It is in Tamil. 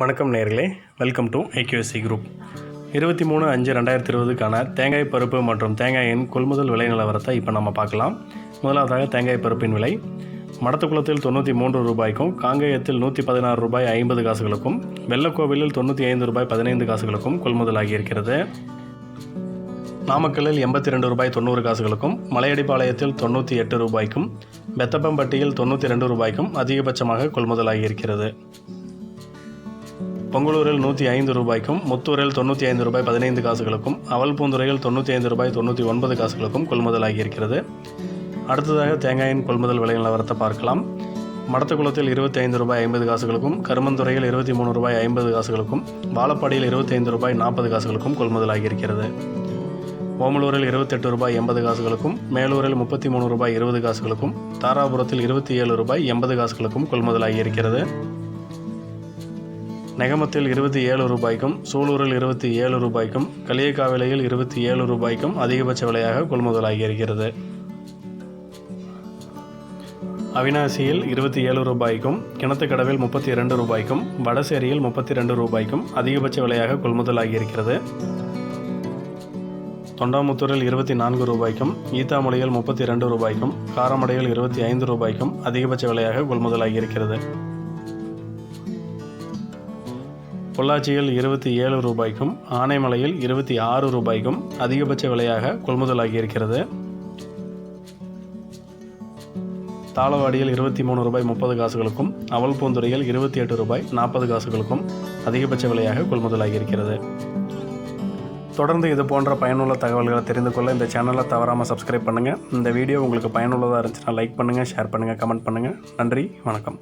வணக்கம் நேர்களே. வெல்கம் டு ஐக்யூஎஸ்சி குரூப் இருபத்தி மூணு அஞ்சு ரெண்டாயிரத்தி இருபதுக்கான தேங்காய் பருப்பு மற்றும் தேங்காயின் கொள்முதல் விலை நிலவரத்தை இப்போ நம்ம பார்க்கலாம். முதலாவதாக தேங்காய் பருப்பின் விலை. மடத்துக்குளத்தில் தொண்ணூற்றி மூன்று ரூபாய்க்கும் காங்கேயத்தில் நூற்றி பதினாறு ரூபாய் ஐம்பது காசுகளுக்கும் வெள்ளக்கோவிலில் தொண்ணூற்றி ஐந்து ரூபாய் பதினைந்து காசுகளுக்கும் கொள்முதலாகி இருக்கிறது நாமக்கல்லில் எண்பத்தி ரெண்டு ரூபாய் தொண்ணூறு காசுகளுக்கும் மலையடிப்பாளையத்தில் தொண்ணூற்றி எட்டு ரூபாய்க்கும் பெத்தப்பம்பட்டியில் தொண்ணூற்றி ரெண்டு ரூபாய்க்கும் அதிகபட்சமாக கொள்முதலாகியிருக்கிறது பொங்கலூரில் நூற்றி ஐந்து ரூபாய்க்கும் முத்தூரில் தொண்ணூற்றி ஐந்து ரூபாய் பதினைந்து காசுகளுக்கும் அவல்பூந்துறையில் தொண்ணூற்றி ஐந்து ரூபாய் தொண்ணூற்றி ஒன்பது காசுகளுக்கும் கொள்முதலாகி இருக்கிறது. அடுத்ததாக தேங்காயின் கொள்முதல் விலை நிலவரத்தை பார்க்கலாம். மடத்துக்குளத்தில் இருபத்தி ஐந்து ரூபாய் ஐம்பது காசுகளுக்கும் கருமந்துறையில் இருபத்தி மூணு ரூபாய் ஐம்பது காசுகளுக்கும் வாழப்பாடியில் இருபத்தி ஐந்து ரூபாய் நாற்பது காசுகளுக்கும் கொள்முதலாகி இருக்கிறது. ஓமலூரில் இருபத்தெட்டு ரூபாய் எண்பது காசுகளுக்கும் மேலூரில் முப்பத்தி மூணு ரூபாய் இருபது காசுகளுக்கும் தாராபுரத்தில் இருபத்தி ஏழு ரூபாய் எண்பது காசுகளுக்கும் கொள்முதலாகி இருக்கிறது. நெகமத்தில் இருபத்தி ஏழு ரூபாய்க்கும் சூலூரில் இருபத்தி ஏழு ரூபாய்க்கும் களியக்காவிலையில் இருபத்தி ஏழு ரூபாய்க்கும் அதிகபட்ச விலையாக கொள்முதலாகி இருக்கிறது. அவினாசியில் இருபத்தி ஏழு ரூபாய்க்கும் கிணத்துக்கடவில் முப்பத்தி இரண்டு ரூபாய்க்கும் வடசேரியில் முப்பத்தி ரெண்டு ரூபாய்க்கும் அதிகபட்ச விலையாக கொள்முதலாகி இருக்கிறது. தொண்டாமுத்தூரில் இருபத்தி நான்கு ரூபாய்க்கும் ஈத்தாமொழியில் முப்பத்தி ரெண்டு ரூபாய்க்கும் காரமடையில் இருபத்தி ஐந்து ரூபாய்க்கும் அதிகபட்ச விலையாக கொள்முதலாகி இருக்கிறது. பொள்ளாச்சியில் இருபத்தி ஏழு ரூபாய்க்கும் ஆனைமலையில் இருபத்தி ஆறு ரூபாய்க்கும் அதிகபட்ச விலையாக கொள்முதலாகி இருக்கிறது தாளவாடியில் இருபத்தி மூணு ரூபாய் முப்பது காசுகளுக்கும் அவல்பூந்துறையில் இருபத்தி எட்டு ரூபாய் நாற்பது காசுகளுக்கும் அதிகபட்ச விலையாக கொள்முதலாகி இருக்கிறது தொடர்ந்து இது போன்ற பயனுள்ள தகவல்களை தெரிந்து கொள்ள இந்த சேனலை தவறாமல் சப்ஸ்கிரைப் பண்ணுங்கள் இந்த வீடியோ உங்களுக்கு பயனுள்ளதாக இருந்துச்சுன்னா லைக் பண்ணுங்கள் ஷேர் பண்ணுங்கள் கமெண்ட் பண்ணுங்கள் நன்றி வணக்கம்.